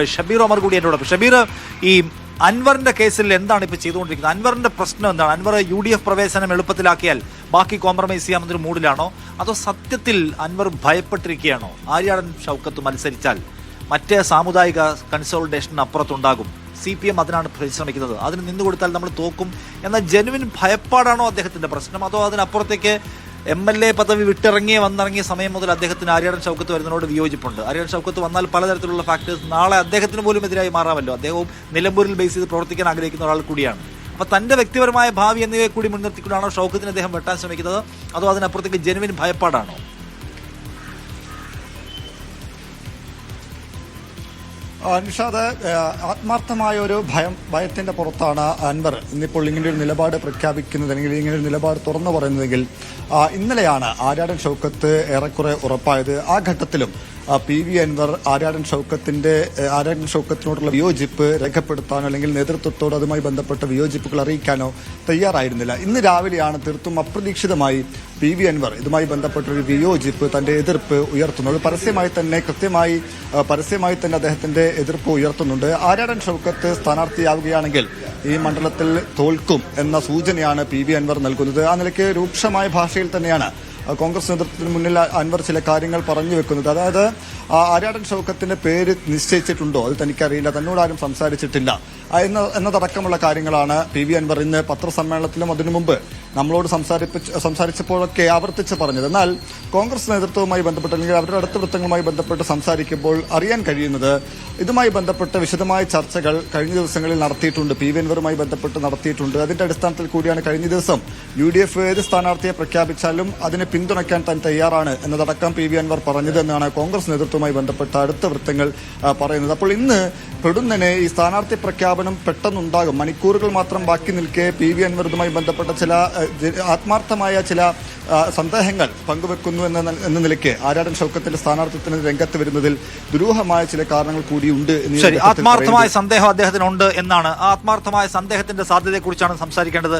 ഷബീർ ഒമർ കൂടി എന്നോടൊപ്പം ഷബീർ ഈ അൻവറിന്റെ കേസിൽ എന്താണ് ഇപ്പൊ ചെയ്തുകൊണ്ടിരിക്കുന്നത്? അൻവറിന്റെ പ്രശ്നം എന്താണ്? അൻവർ യു ഡി എഫ് പ്രവേശനം എളുപ്പത്തിലാക്കിയാൽ ബാക്കി കോംപ്രമൈസ് ചെയ്യാമെന്നൊരു മൂഡിലാണോ അതോ സത്യത്തിൽ അൻവർ ഭയപ്പെട്ടിരിക്കുകയാണോ? ആര്യാടൻ ഷൗക്കത്ത് മത്സരിച്ചാൽ മറ്റേ സാമുദായിക കൺസോൾട്ടേഷന് അപ്പുറത്തുണ്ടാകും. സി പി എം അതിനാണ് പരിശ്രമിക്കുന്നത്. അതിന് നിന്നു കൊടുത്താൽ നമ്മൾ തോക്കും. എന്ന ജനുവിൻ ഭയപ്പാടാണോ അദ്ദേഹത്തിന്റെ പ്രശ്നം? അതോ അതിനപ്പുറത്തേക്ക് എം എൽ എ പദവി വിട്ടിറങ്ങിയ വന്നിറങ്ങിയ സമയം മുതൽ അദ്ദേഹത്തിന് ആര്യാടൻ ഷൗക്കത്ത് വരുന്നതിനോട് വിയോജിപ്പുണ്ട്. ആര്യാടൻ ഷൗക്കത്ത് വന്നാൽ പലതരത്തിലുള്ള ഫാക്ടേഴ്സ് നാളെ അദ്ദേഹത്തിന് പോലും എതിരായി മാറാമല്ലോ. അദ്ദേഹവും നിലമ്പൂരിൽ ബേസ് ചെയ്ത് പ്രവർത്തിക്കാൻ ആഗ്രഹിക്കുന്ന ഒരാൾ കൂടിയാണ്. അപ്പോൾ തന്റെ വ്യക്തിപരമായ ഭാവി എന്നിവയെ കൂടി മുൻനിർത്തിക്കൊണ്ടാണോ ഷൗക്കത്തിന് അദ്ദേഹം വെട്ടാൻ ശ്രമിക്കുന്നത്? അതോ അതിനപ്പുറത്തേക്ക് ജനുവിൻ ഭയപ്പാടാണോ? നിഷാദ് ആത്മാർത്ഥമായ ഒരു ഭയം ഭയത്തിന്റെ പുറത്താണ് അൻവർ. ഇന്നിപ്പോൾ ഇങ്ങനെ ഒരു നിലപാട് പ്രഖ്യാപിക്കുന്നത് അല്ലെങ്കിൽ ഇങ്ങനെ ഒരു നിലപാട് തുറന്നു പറയുന്നതെങ്കിൽ ഇന്നലെയാണ് ആര്യാടൻ ഷൗക്കത്ത് ഏറെക്കുറെ ഉറപ്പായത്. ആ ഘട്ടത്തിലും പി വി അൻവർ ആര്യാടൻ ഷൗക്കത്തിന്റെ ആര്യാടൻ ഷൗക്കത്തിനോടുള്ള വിയോജിപ്പ് രേഖപ്പെടുത്താനോ അല്ലെങ്കിൽ നേതൃത്വത്തോട് അതുമായി ബന്ധപ്പെട്ട വിയോജിപ്പുകൾ അറിയിക്കാനോ തയ്യാറായിരുന്നില്ല. ഇന്ന് രാവിലെയാണ് തീർത്തും അപ്രതീക്ഷിതമായി പി വി അൻവർ. ഇതുമായി ബന്ധപ്പെട്ടൊരു വിയോജിപ്പ് തന്റെ എതിർപ്പ് ഉയർത്തുന്നത്. പരസ്യമായി തന്നെ കൃത്യമായി പരസ്യമായി തന്നെ അദ്ദേഹത്തിന്റെ എതിർപ്പ് ഉയർത്തുന്നുണ്ട്. ആര്യാടൻ ഷൗക്കത്ത് സ്ഥാനാർത്ഥിയാവുകയാണെങ്കിൽ ഈ മണ്ഡലത്തിൽ തോൽക്കും എന്ന സൂചനയാണ് പി വി അൻവർ നൽകുന്നത്. ആ നിലയ്ക്ക് രൂക്ഷമായ ഭാഷയിൽ തന്നെയാണ് കോൺഗ്രസ് നേതൃത്വത്തിന് മുന്നിൽ അൻവർ ചില കാര്യങ്ങൾ പറഞ്ഞു വെക്കുന്നത്. അതായത് ആ, ആര്യാടൻ ഷൗക്കത്തിന്റെ പേര് നിശ്ചയിച്ചിട്ടുണ്ടോ? അത് തനിക്കറിയില്ല തന്നോട് ആരും സംസാരിച്ചിട്ടില്ല. എന്ന എന്നതടക്കമുള്ള കാര്യങ്ങളാണ് പി വി അൻവർ ഇന്ന് പത്രസമ്മേളനത്തിലും അതിനു മുമ്പ് നമ്മളോട് സംസാരിപ്പിച്ച് സംസാരിച്ചപ്പോഴൊക്കെ ആവർത്തിച്ച് പറഞ്ഞത്. എന്നാൽ കോൺഗ്രസ് നേതൃത്വവുമായി ബന്ധപ്പെട്ട് അല്ലെങ്കിൽ അവരുടെ അടുത്ത വൃത്തങ്ങളുമായി ബന്ധപ്പെട്ട് സംസാരിക്കുമ്പോൾ അറിയാൻ കഴിയുന്നത് ഇതുമായി ബന്ധപ്പെട്ട് വിശദമായ ചർച്ചകൾ കഴിഞ്ഞ ദിവസങ്ങളിൽ നടത്തിയിട്ടുണ്ട്. പി വി എൻവറുമായി ബന്ധപ്പെട്ട് നടത്തിയിട്ടുണ്ട്. അതിന്റെ അടിസ്ഥാനത്തിൽ കൂടിയാണ് കഴിഞ്ഞ ദിവസം യു ഡി എഫ് ഏത് സ്ഥാനാർത്ഥിയെ പ്രഖ്യാപിച്ചാലും അതിനെ പിന്തുണയ്ക്കാൻ താൻ തയ്യാറാണ് എന്നതടക്കം പി വി അൻവർ പറഞ്ഞതെന്നാണ് കോൺഗ്രസ് നേതൃത്വവുമായി ബന്ധപ്പെട്ട അടുത്ത വൃത്തങ്ങൾ പറയുന്നത്. അപ്പോൾ ഇന്ന് പെടുന്നനെ ഈ സ്ഥാനാർത്ഥി പ്രഖ്യാപനം പെട്ടെന്നുണ്ടാകും. മണിക്കൂറുകൾ മാത്രം ബാക്കി നിൽക്കെ പി വി അൻവർ ഇതുമായി ബന്ധപ്പെട്ട ചില ആത്മാർത്ഥമായ ചില സന്ദേഹങ്ങൾ പങ്കുവെക്കുന്നു എന്ന എന്ന നിലയ്ക്ക് ആരാടൻ ഷൗക്കത്തിന്റെ സ്ഥാനാർത്ഥത്തിന് രംഗത്ത് വരുന്നതിൽ ദുരൂഹമായ ചില കാരണങ്ങൾ കൂടിയുണ്ട് ആത്മാർത്ഥമായ. സന്ദേഹം അദ്ദേഹത്തിനുണ്ട് എന്നാണ് ആത്മാർത്ഥമായ സന്ദേഹത്തിന്റെ സാധ്യതയെക്കുറിച്ചാണ് സംസാരിക്കേണ്ടത്